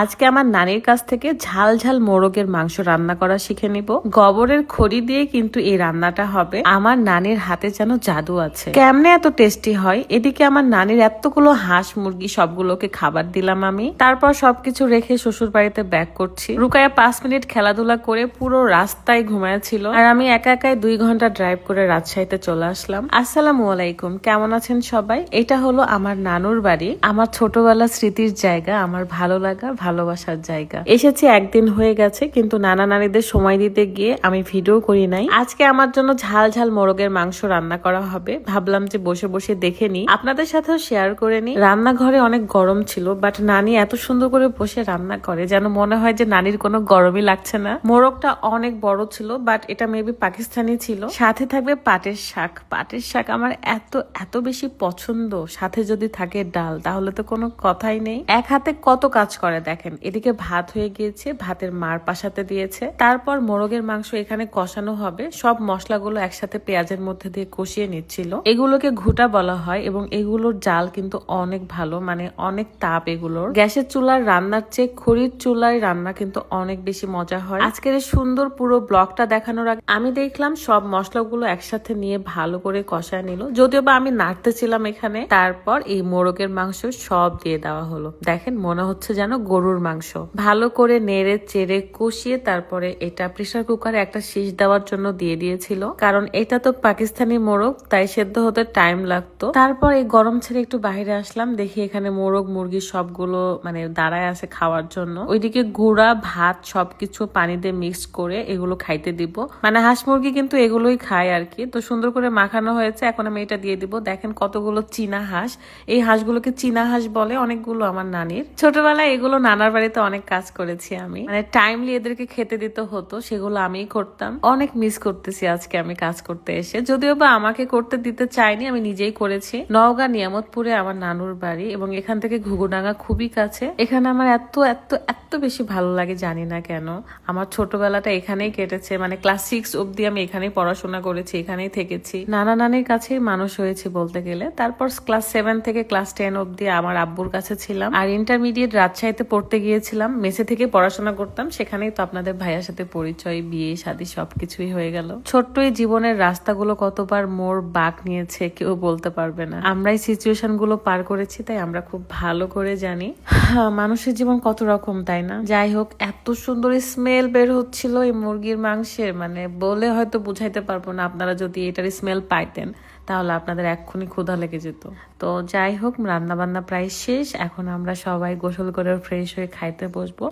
আজকে আমার নানির কাছ থেকে ঝাল ঝাল মোরগের মাংস রান্না করা শিখে নিব। গোবরের খড়ি দিয়ে কিন্তু এই রান্নাটা হবে। আমার নানির হাতে যেন জাদু আছে। কেমনে এত টেস্টি হয়? এদিকে আমার নানির এতগুলো হাঁস, মুরগি সবগুলোকে খাবার দিলাম আমি। তারপর সবকিছু রেখে শ্বশুর বাড়িতে ব্যাক করছি। রুকায়া পাঁচ মিনিট খেলাধুলা করে পুরো রাস্তায় ঘুমাইছিল আর আমি একা একাই দুই ঘণ্টা ড্রাইভ করে রাজশাহীতে চলে আসলাম। আসসালামু আলাইকুম, কেমন আছেন সবাই? এটা হলো আমার নানুর বাড়ি। আমার ছোটবেলা স্মৃতির জায়গা, আমার ভালো লাগা ভালোবাসার জায়গা। এসেছি একদিন হয়ে গেছে, কিন্তু নানা নানিদের সময় দিতে গিয়ে আমি ভিডিও করি নাই। আজকে আমার জন্য ঝাল ঝাল মোরগের মাংস রান্না করা হবে। ভাবলাম যে বসে বসে দেখে নি আপনাদের সাথেও শেয়ার করে নি রান্নাঘরে অনেক গরম ছিল বাট নানি এত সুন্দর করে বসে রান্না করে যেন মনে হয় যে নানির কোনো গরমই লাগছে না। মোরগটা অনেক বড় ছিল বাট এটা মেবি পাকিস্তানি ছিল। সাথে থাকবে পাটের শাক। পাটের শাক আমার এত এত বেশি পছন্দ। সাথে যদি থাকে ডাল, তাহলে তো কোনো কথাই নেই। এক হাতে কত কাজ করে দেখেন, এদিকে ভাত হয়ে গিয়েছে, ভাতের মার পাশাতে দিয়েছে। তারপর মোরগের মাংস এখানে কষানো হবে। সব মশলাগুলো একসাথে পেঁয়াজের মধ্যে দিয়ে কষিয়ে নিচ্ছিল। এগুলোকে ঘুটা বলা হয় এবং এগুলোর জাল কিন্তু অনেক ভালো মানে অনেক তাপ এগুলোর। গ্যাসের চুলার রান্নার চেয়ে খড়ির চুলায় রান্না কিন্তু অনেক বেশি মজা হয়। আজকের সুন্দর পুরো ব্লগটা দেখানোর আগে আমি দেখলাম সব মশলাগুলো একসাথে নিয়ে ভালো করে কষায় নিল। যদিও বা আমি নাড়তেছিলাম এখানে। তারপর এই মোরগের মাংস সব দিয়ে দেওয়া হলো। দেখেন, মনে হচ্ছে যেন গরুর মাংস। ভালো করে নেড়ে চেড়ে কষিয়ে তারপরে এটা প্রেসার কুকারে একটা শীষ দেওয়ার জন্য দিয়ে দিয়েছিল। কারণ এটা তো পাকিস্তানি মোরগ, তাই সেদ্ধ হতে টাইম লাগতো। তারপর এই গরম ছেড়ে একটু বাইরে আসলাম, দেখি এখানে মোরগ, মুরগি সবগুলো মানে দাঁড়ায় আছে খাওয়ার জন্য। ওইদিকে গুঁড়া, ভাত সবকিছু পানি দিয়ে মিক্স করে এগুলো খাইতে দিব। মানে হাঁস মুরগি কিন্তু এগুলোই খায় আর কি তো সুন্দর করে মাখানো হয়েছে, এখন আমি এটা দিয়ে দিব। দেখেন কতগুলো চীনা হাঁস। এই হাঁসগুলোকে চীনা হাঁস বলে অনেকগুলো আমার নানির। ছোটবেলায় এগুলো নানার বাড়িতে অনেক কাজ করেছি আমি। মানে টাইমলি এদেরকে খেতে দিতে হতো, সেগুলো আমিই করতাম। অনেক মিস করতেছি আজকে আমি কাজ করতে এসে। যদিও বা আমাকে করতে দিতে চাইনি, আমি নিজেই করেছি। নওগাঁ নিয়ামতপুরে আমার নানুর বাড়ি এবং এখান থেকে ঘুঘুডাঙ্গা খুবই কাছে। এখানে আমার এত এত এত বেশি ভালো লাগে জানি না কেন। আমার ছোটবেলাটা এখানেই কেটেছে। মানে ক্লাস সিক্স অব্দি আমি এখানেই পড়াশোনা করেছি, এখানেই থেকেছি। নানা নানির কাছেই মানুষ হয়েছি বলতে গেলে। তারপর ক্লাস সেভেন থেকে ক্লাস টেন অব্দি আমার আব্বুর কাছে ছিলাম। আর ইন্টারমিডিয়েট রাজশাহীতে পড়তে গিয়েছিলাম মেসে থেকে পড়াশোনা করতাম সেখানেই তো আপনাদের ভাইয়ার সাথে পরিচয় বিয়ে শাদী সবকিছুই হয়ে গেল। ছোট্ট এই জীবনের রাস্তাগুলো কতবার মোর বাক নিয়েছে কেউ বলতে পারবে না। আমরাই সিচুয়েশনগুলো পার করেছি তাই আমরা খুব ভালো করে জানি। হ্যাঁ, মানুষের জীবন কত রকম তাই না? যাই হোক এত সুন্দর স্মেল বের হচ্ছিল এই মুরগির মাংসের মানে বলে হয়তো বুঝাইতে পারব না আপনারা যদি এটার স্মেল পাইতেন। তাহলে আপনাদের এক্ষুনি ক্ষুধা লেগে যেত। তো যাই হোক, রান্নাবান্না প্রায় শেষ। এখন আমরা সবাই গোসল করে ফ্রেশ হয়ে খাইতে বসবো।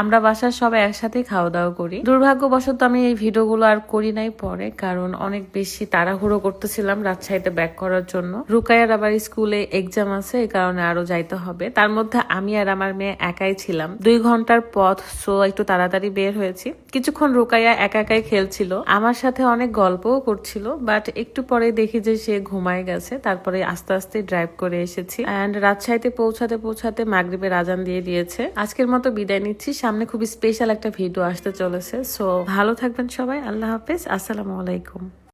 আমরা বাসার সবাই একসাথেই খাওয়া দাওয়া করি। দুর্ভাগ্যবশত আমি এই ভিডিওগুলো আর করি নাই পরে, কারণ অনেক বেশি তাড়াহুড়ো করতেছিলাম রাজশাহীতে ব্যাক করার জন্য। রুকাইয়ার আবার স্কুলে এক্সাম আছে, এই কারণে আরও যাইতে হবে। তার মধ্যে আমি আর আমার মেয়ে একাই ছিলাম। দুই ঘণ্টার পথ সো একটু তাড়াতাড়ি বের হয়েছি। কিছুক্ষণ রুকাইয়া একা একাই খেলছিল। আমার সাথে অনেক গল্পও করছিল বাট একটু পরে দেখি যে সে ঘুমায় গেছে। তারপরে আস্তে আস্তে ড্রাইভ করে এসেছি। অ্যান্ড রাজশাহীতে পৌঁছাতে পৌঁছাতে মাগরীবের আজান দিয়ে দিয়েছে। আজকের মতো বিদায় নিচ্ছি। সামনে খুবই স্পেশাল একটা ভিডিও আসতে চলেছে। সো ভালো থাকবেন সবাই। আল্লাহ হাফেজ। আসসালামু আলাইকুম।